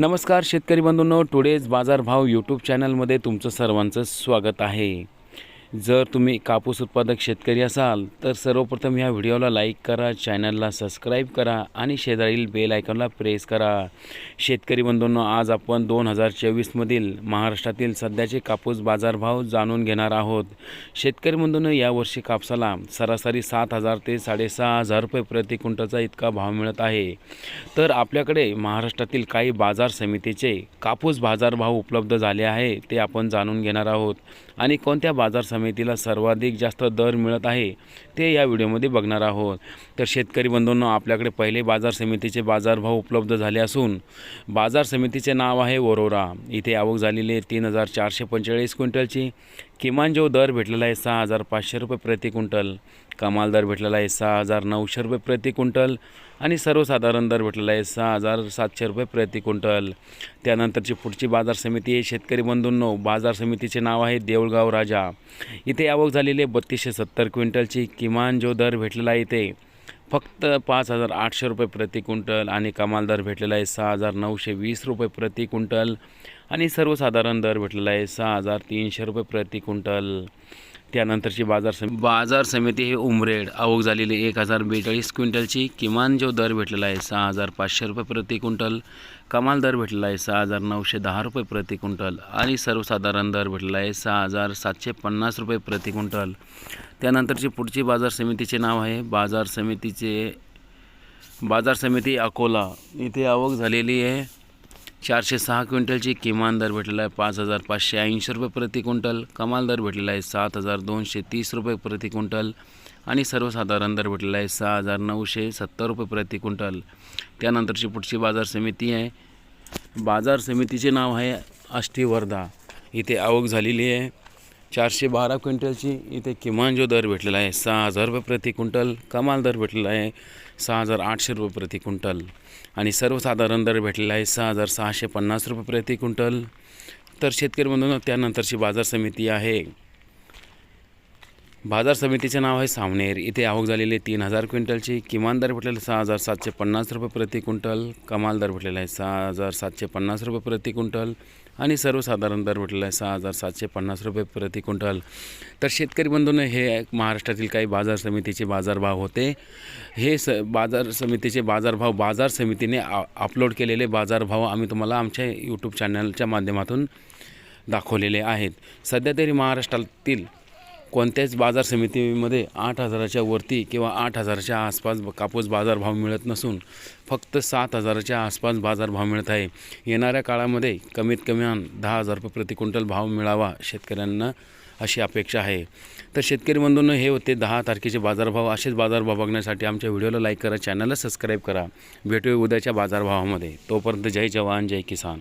नमस्कार शेतकरी बंधूंनो. टुडेज बाजारभाव यूट्यूब चॅनलमध्ये तुमचं सर्वांचं स्वागत आहे. जर तुम्ही कापूस उत्पादक शेतकरी असाल तर सर्वप्रथम ह्या व्हिडिओला लाईक करा चॅनलला सबस्क्राईब करा आणि शेजारील बेल आयकॉनला प्रेस करा. शेतकरी बंधूंनो आज आपण दोन हजार चोवीसमधील महाराष्ट्रातील सध्याचे कापूस बाजारभाव जाणून घेणार आहोत. शेतकरी बंधूंनो यावर्षी कापसाला सरासरी सात हजार ते साडेसहा हजार रुपये प्रति क्विंटलचा इतका भाव मिळत आहे. तर आपल्याकडे महाराष्ट्रातील काही बाजार समितीचे कापूस बाजारभाव उपलब्ध झाले आहे ते आपण जाणून घेणार आहोत. आणि कोणत्या बाजार समितीला सर्वाधिक जास्त दर मिळत आहे ते या व्हिडिओमध्ये बघणार आहोत. तर शेतकरी बंधूंनो आपल्याकडे पहिले बाजार समितीचे बाजारभाव उपलब्ध झाले असून बाजार समितीचे नाव आहे वरोरा. इथे आवक झालेली आहे तीन हजार चारशे पंचेचाळीस क्विंटलची. किमान जो दर भेटलेला आहे सहा हजार पाचशे रुपये प्रति क्विंटल कमाल दर भेटलेला आहे सहा हजार नऊशे रुपये प्रति क्विंटल आणि सर्वसाधारण दर भेटलेला आहे सहा हजार सातशे रुपये प्रति क्विंटल. त्यानंतरची पुढची बाजार समिती आहे शेतकरी बंधूंनो. बाजार समितीचे नाव आहे देऊळगाव राजा. इथे आवक झालेली आहे बत्तीसशे सत्तर क्विंटलची. किमान जो दर भेटलेला आहे इथे फक्त पाच हजार आठशे रुपये प्रति क्विंटल आणि कमाल दर भेटलेला आहे सहा हजार नऊशे वीस रुपये प्रति क्विंटल आणि सर्वसाधारण दर भेटलेला आहे सहा हजार तीनशे रुपये प्रति क्विंटल. त्यानंतरची बाजार सम बाजार समिती हे उमरेड. आवक झालेली एक हजार बेचाळीस क्विंटलची. किमान जो दर भेटलेला आहे सहा हजार पाचशे रुपये प्रति क्विंटल. कमाल दर भेटलेला आहे सहा हजार नऊशे दहा रुपये प्रति क्विंटल. आणि सर्वसाधारण दर भेटलेला आहे सहा हजार सातशे पन्नास रुपये प्रति क्विंटल. त्यानंतरची पुढची बाजार समितीचे नाव आहे. बाजार समितीचे बाजार समिती अकोला. इथे आवक झालेली आहे. चारशे सहा क्विंटलची किमान दर भेटलेला आहे. पाच हजार पाचशे ऐंशी रुपये प्रति क्विंटल. कमाल दर भेटलेला आहे. सात हजार दोनशे तीस रुपये प्रति क्विंटल. आणि सर्वसाधारण दर भेटलेला आहे. सहा हजार नऊशे सत्तर रुपये प्रति क्विंटल. त्यानंतरची पुढची बाजार समिती आहे. बाजार समितीचे नाव आहे आष्टीवर्धा इथे आवक झालेली आहे. चारशे बारा क्विंटलची इथे किमान जो दर भेटलेला आहे सहा हजार रुपये प्रति क्विंटल कमाल दर भेटलेला आहे सहा हजार आठशे रुपये प्रति क्विंटल. आणि सर्वसाधारण दर भेटलेला आहे सहा हजार सहाशे पन्नास रुपये प्रति क्विंटल. तर शेतकरी म्हणून त्यानंतरची बाजार समिती आहे. बाजार समितीचे नाव आहे सावनेर. इथे आवक झालेली तीन हजार क्विंटलची. किमान दर भेटलेला सहा हजार सातशे पन्नास रुपये प्रति क्विंटल. कमाल दर भेटलेला आहे सहा हजार सातशे पन्नास रुपये प्रति क्विंटल. आणि सर्वसाधारण दर भेटलेला आहे सहा हजार सातशे पन्नास रुपये प्रति क्विंटल. तर शेतकरी बंधूंनो हे महाराष्ट्रातील काही बाजार समितीचे बाजारभाव होते. हे स बाजार समितीचे बाजारभाव बाजार समितीने अपलोड केलेले बाजारभाव आम्ही तुम्हाला आमच्या यूट्यूब चॅनलच्या माध्यमातून दाखवलेले आहेत. सध्या तरी महाराष्ट्रातील कोणत्याच बाजार समितीमध्ये आठ हजाराच्या वरती किंवा आठ हजाराच्या आसपास ब- कापूस बाजारभाव मिळत नसून फक्त सात हजाराच्या आसपास बाजारभाव मिळत आहे. येणाऱ्या काळामध्ये कमीत कमी दहा हजार रुपये प्रति क्विंटल भाव मिळावा शेतकऱ्यांना अशी अपेक्षा आहे. तर शेतकरी बंधूंनो हे होते दहा तारखेचे बाजारभाव. असेच बाजारभाव बघण्यासाठी आमच्या व्हिडिओला लाईक करा चॅनलला सबस्क्राईब करा. भेटूया उद्याच्या बाजारभावामध्ये. तोपर्यंत जय जवान जय किसान.